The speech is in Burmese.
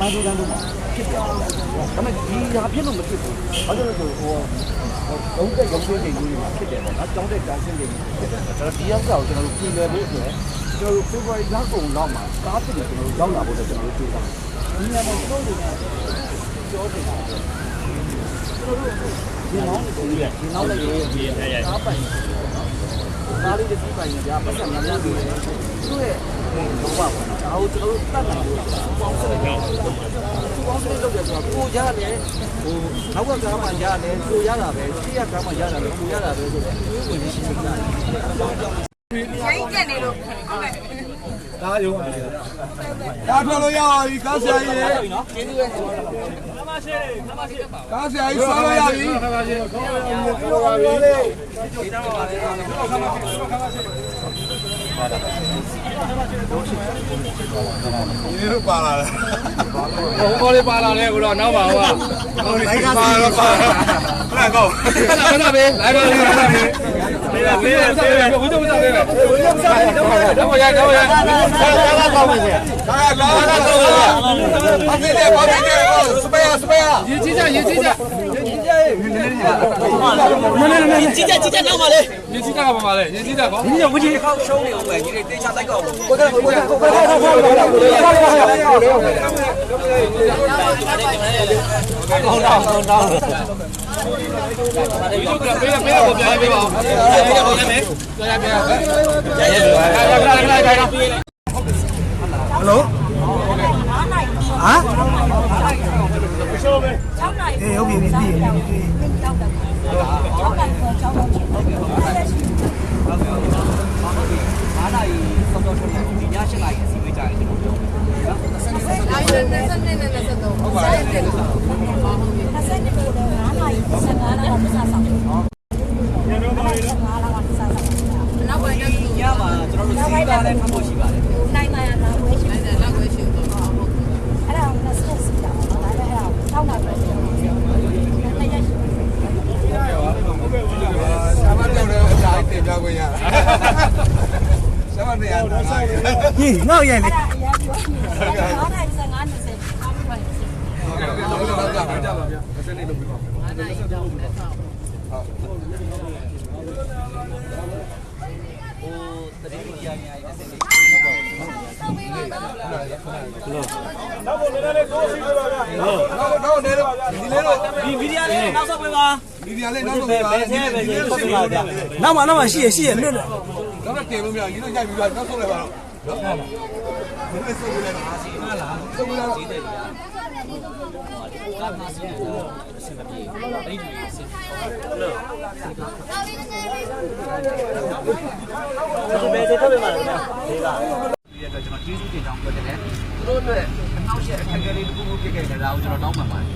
မန်ဒူကန်တို့မှာဖြစ်တယ်ဒါပေမဲ့ဒီဟာဖြစ်လို့မဖြစ်ဘူးဘာလို့လဲဆိုဟိုလုံးတဲ့ရုံးချင်းတွေကြီးမှာဖြစ်တယ်ပေါ့နော်တောင်းတဲ့တန်းစင်းတွေဖြစ်တယ်ဆိုတော့ဒီရောက်တော့ကျွန်တော်တို့ပြည်နယ်ဖို့ဆိုရင်ကျွန်တော်တို့ February လကုန်လောက်မှာကားဖြစ်တယ်ကျွန်တော်တို့ရောက်လာဖို့တော့ကျွန်တော်တို့ကြိုးစားဒီနေရာမှာကျွန်တော်တို့ပြောနေတာကျွန်တော်တို့ဒီနောက်ကိုဒီနောက်လည်းရေးကားပိုင် ကားလေးတစ်စီးပိုင်ကြပတ်စံများများပြီးတယ်သူ့ရဲ့ဘောပါပေါ့ဒါကိုကျွန်တော်တို့တတ်နိုင်လို့ပေါင်းစပ်နေတယ်ပေါင်းစပ်လုပ်တယ်ဆိုတော့ကိုရတယ်ဟိုနောက်ကကားမှရတယ်ကိုရတာပဲရှေ့ကကားမှရတယ်ကိုရတာပဲဆိုတော့ဝင်ဝင်ရှင်းရှင်းတာရိုင်းကျက်နေလို့ဟုတ်ကဲ့ဒါရုံးပါဒါထွက်လို့ရပါပြီကားဆရာကြီးရေကျေးဇူးပဲ ကားဆရာကြီးဆွမ်းလို့ရပြီခပါရှင်ခပါရှင်ဒီလိုပါလာတယ်ဘုံဘောလေးပါလာတယ်ကိုတော့နောက်ပါဟောလိုက်ကားပါတော့ပါခဏကောခဏပဲလိုက်ပါလိုက်ပါပေးပေးပေးပေးဘုဒ္ဓဘုရားပေးမယ်တော့ရတော့ရကားကားကောင်းပါစေကားကားကားကောင်းပါစေ ဘာဖြစ်လဲဘာဖြစ်လဲစပယ်စပယ်ရေးကြည့်ကြရေးကြည့်ကြကြီးကြကြီးကြနောက်ပါလေရေးကြည့်ကြပါပါလေရေးကြည့်ကြကောဒီကဝကြီးခောက်ရှုံးနေအောင်ပဲကြီးလေးတေချာတိုက်ကောက်ကိုကကိုကကိုကကိုကကောင်းတော့ကောင်းတော့ဒီလိုကပေးပေးတော့ပြန်ပေးပါဦးပြန်ပြန်ပြန်ပြန်ပြန်ပြန်ရရရရရဟယ်လို ဟာ6နိုင်အေးဟုတ်ပြီပြီပြီပြီ6နိုင်6နိုင်6နိုင်အားလာကြီးစောစောထွက်နေဒီည8နာရီအစီအဝေးကြတယ်ကျွန်တော်ပြောနော်နိုင်နေနေနေနေနေတော့ဟုတ်ပါရဲ့20နှစ်ကိုတော့9နိုင်15နိုင်တော့စားဆောင်ညတော့ပါလေ9လောက်စားဆောင်နောက်ပိုင်းတော့ညမှာကျွန်တော်တို့စီးကားလည်းဖတ်ဖို့ရှိပါတယ် နိုင်မှရလာဝဲရှိတယ်လောက်ဝဲရှိတော့ဟုတ်အဲ့ဒါကဆက်စီတာပါဒါလည်းအဲ့ဒါ6နိုင်ပဲရှိတယ်အဲ့ဒါရရှိ ဆာမတောက်တယ်အကြာတင်ပြခွင့်ရဆာ မနေရတာဟေးနောက်ရိုက်လေအဲ့ဒါအရင်ပြောနေတာ9နိုင်15 20ကောင်းပါ့ဟုတ်ကဲ့တော့တော့ကြပါဗျာဆင်းနေလို့ပြီးပါဟိုတတိယကြီးအများကြီးတစ်စက်လေးတော့နေတော့ဒီလေးတော့ဒီမီဒီယာလေးနောက်ဆက်ပေးပါ မီဒီယာလေးနောက်တော့ပါပဲဆင်းပဲဆင်းဆုတ်ပါဗျာနောက်မှနောက်မှရှိရရှိရလွတ်တယ်တော့တင်လို့မရဒီလိုရိုက်ပြီးတော့နောက်ဆုတ်လိုက်ပါတော့နော်ဒီလိုဆုတ်လိုက်ပါစီမလားဆုတ်လိုက်တော့ဒီတဲ့ကြီးကားမှာစီးတယ်အစင်ပြေအဲ့ဒီအစင်ဘယ်စေထုတ်ပေးမှာလဲဒီကဒီအတွက်ကျွန်တော်ကျေးဇူးတင်ကြောင်းပြောတယ်သူတို့အတွက်အနောက်ရှက်အခက်အခဲလေးတစ်ခုခုဖြစ်ခဲ့တယ်ဒါကိုကျွန်တော်တောင်းပန်ပါတယ်